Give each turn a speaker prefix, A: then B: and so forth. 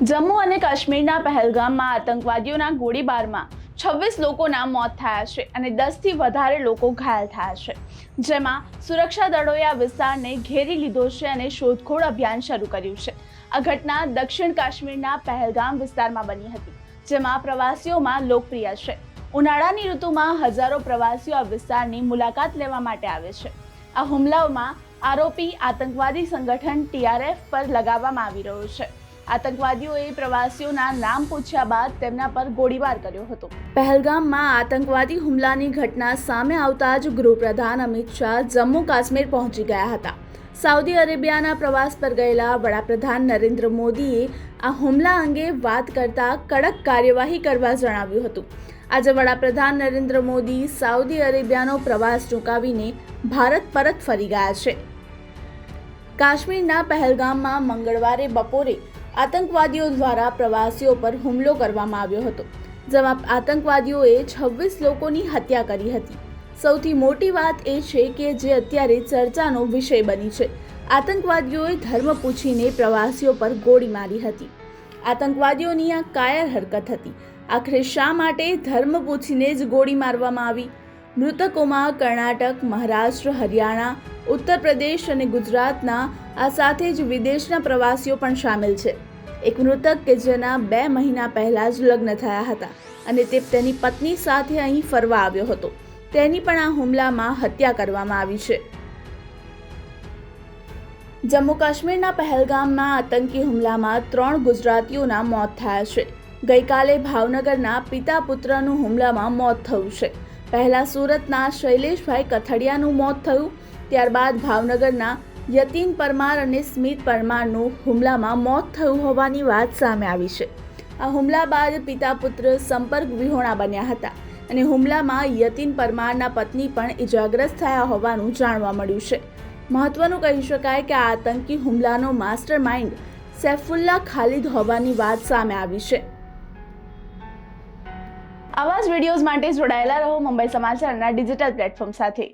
A: જમ્મુ અને કાશ્મીરના પહેલગામમાં આતંકવાદીઓના ગોળીબારમાં છવ્વીસ લોકોના મોત થયા છે અને દસથી વધારે લોકો ઘાયલ થયા છે. જેમાં સુરક્ષા દળોએ આ વિસ્તારને ઘેરી લીધો છે અને શોધખોળ અભિયાન શરૂ કર્યું છે. આ ઘટના દક્ષિણ કાશ્મીરના પહેલગામ વિસ્તારમાં બની હતી, જેમાં પ્રવાસીઓમાં લોકપ્રિય છે. ઉનાળાની ઋતુમાં હજારો પ્રવાસીઓ આ વિસ્તારની મુલાકાત લેવા માટે આવે છે. આ હુમલાઓમાં આરોપી આતંકવાદી સંગઠન ટીઆરએફ પર લગાવવામાં આવી રહ્યો છે. આતંકવાદીઓએ પ્રવાસીઓના નામ પૂછ્યા બાદ તેમના પર ગોળીબાર કર્યો હતો. પહેલગામમાં આતંકવાદી હુમલાની ઘટના સામે આવતા જ ગૃહપ્રધાન અમિત શાહ જમ્મુ કાશ્મીર પહોંચી ગયા હતા. સાઉદી અરેબિયાના પ્રવાસ પર ગયેલા વડાપ્રધાન નરેન્દ્ર મોદીએ આ હુમલા અંગે વાત કરતા કડક કાર્યવાહી કરવા જણાવ્યું હતું. આજે વડાપ્રધાન નરેન્દ્ર મોદી સાઉદી અરેબિયાનો પ્રવાસ ચૂંકાવીને ભારત પરત ફરી ગયા છે. કાશ્મીરના પહેલગામમાં મંગળવારે બપોરે આતંકવાદીઓ દ્વારા પ્રવાસીઓ પર હુમલો કરવામાં આવ્યો હતો. જેમાં આતંકવાદીઓએ છવ્વીસ લોકોની હત્યા કરી હતી. સૌથી મોટી વાત એ છે કે જે અત્યારે ચર્ચાનો વિષય બની છે. આતંકવાદીઓએ ધર્મ પૂછીને પ્રવાસીઓ પર ગોળી મારી હતી. આતંકવાદીઓની આ કાયર હરકત હતી. આખરે શા માટે ધર્મ પૂછીને જ ગોળી મારવામાં આવી? મૃતકોમાં કર્ણાટક, મહારાષ્ટ્ર, હરિયાણા ઉત્તર પ્રદેશ અને ગુજરાતના, આ સાથે જ વિદેશના પ્રવાસીઓ પણ સામેલ છે. એક મૃતક કે જેના બે મહિના પહેલાં જ લગ્ન થયા હતા અને તે તેની પત્ની સાથે અહીં ફરવા આવ્યો હતો. તેની પણ આ હુમલામાં હત્યા કરવામાં આવી છે. જમ્મુ કાશ્મીરના પહેલગામમાં આતંકી હુમલામાં ત્રણ ગુજરાતીઓના મોત થયા છે. ગઈકાલે ભાવનગરના પિતા પુત્રનું હુમલામાં મોત થયું છે. પહેલા સુરતના શૈલેષભાઈ કથડિયાનું મોત થયું ત્યારબાદ ભાવનગરના યતીન પરમાર અને સ્મિત પરમારનું હુમલામાં મોત થયું હોવાની વાત સામે આવી છે. આ હુમલા બાદ પિતા પુત્ર સંપર્ક વિહોણા બન્યા હતા અને હુમલામાં યતીન પરમારના પત્ની પણ ઇજાગ્રસ્ત થયા હોવાનું જાણવા મળ્યું છે. મહત્વનું કહી શકાય કે આ આતંકી હુમલાનો માસ્ટર માઇન્ડ સૈફુલ્લા ખાલિદ હોવાની વાત સામે આવી છે. આવા જ વિડીયોઝ માટે જોડાયેલા રહો મુંબઈ સમાચારના ડિજિટલ પ્લેટફોર્મ સાથે.